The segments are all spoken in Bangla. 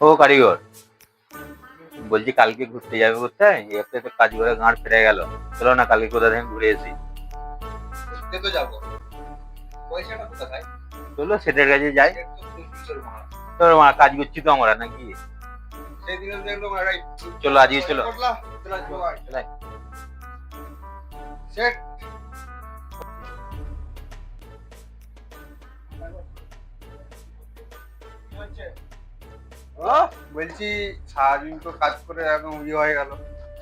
ও কারিগর বলছি কালকে ঘুরতে যাবে কোথায় একটা তো কাজ করে গাঁট ফেরে গেল চলো না কালকে কোথা থেকে ঘুরে এসি তো যাব পয়সাটা কোথায় চলো সেটার কাছে যাই তোর মা কাজ করছি তো আমরা নাকি চলো আজকে চলো চলো বলছি সারাদিন তো কাজ করে একদম ইয়ে হয়ে গেল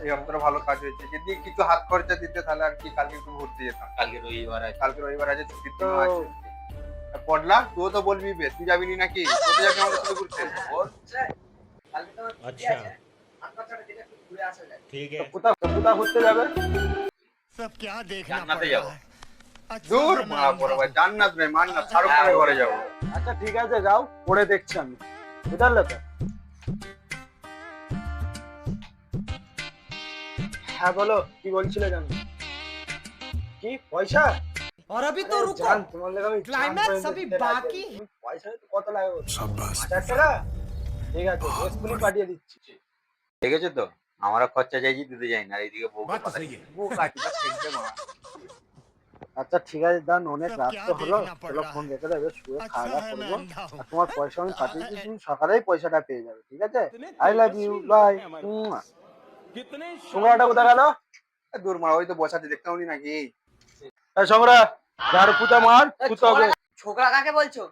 এই অন্তরে ভালো কাজ হয়েছে যদি কিছু হাত খরচা দিতে তাহলে আর কি কালকে একটু ঘুরতে যেতাম কালকে রবিবার আছে কালকে রবিবার আছে ছুটির দিনও আছে আর পড়লা তুইও তো বলবি বে তুই যাবি নি নাকি কোথায় যাবি আমাদের সাথে ঘুরতে বল अच्छा ठीक है কোথাও কোথাও ঘুরতে যাবে सब क्या देखना জান্নাতে पड़ যাবো रहा है अच्छा দূর बना মারা लिया। পড়ে ভাই জান্নাত রে মান্নাত শাহরুখ খানের ঘরে যাবো আচ্ছা ঠিক আছে যাও পড়ে দেখছি আমি বুঝলে তো হ্যাঁ বলো কি বলছিলে জানো কি পয়সা और अभी तो আরে रुको জান, তোমার লেগে আমি Climax জান করে अभी দিতে রাজি बाकी আছি। পয়সা তো কত লাগবে হাজার টাকা ঠিক আছে এক্ষুনি পাঠিয়ে দিচ্ছি দেখেছো তো আমরা খরচা চাইছি দিতে যাই না আর এইদিকে বউ बात तो सही है বউ কাটিটা খেলতে মা আচ্ছা ঠিক আছে দান অনেক রাত তো হলো। চলো ফোন রেখে দেবে শুয়ে খাওয়া দাওয়া করব আর তোমার পয়সা আমি পাঠিয়ে দিচ্ছি তুমি সকালেই পয়সাটা পেয়ে যাবে ঠিক আছে? আই লাভ ইউ বাই সংগ্রাটা কোথা গেল দূর মারা ওই তো বসাতে দেখতাম নি নাকি। সংগ্রা ঝাড়ু পুতা মার পুতা হবে ছোকরা কাকে বলছো?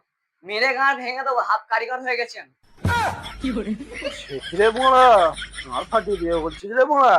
মেরে গাঁড় ভেঙে দেবো হাফ কারিগর হয়ে গেছেন কি করে রে বোড়া আর ফাটিয়ে দিয়ে বলছি রে বোড়া।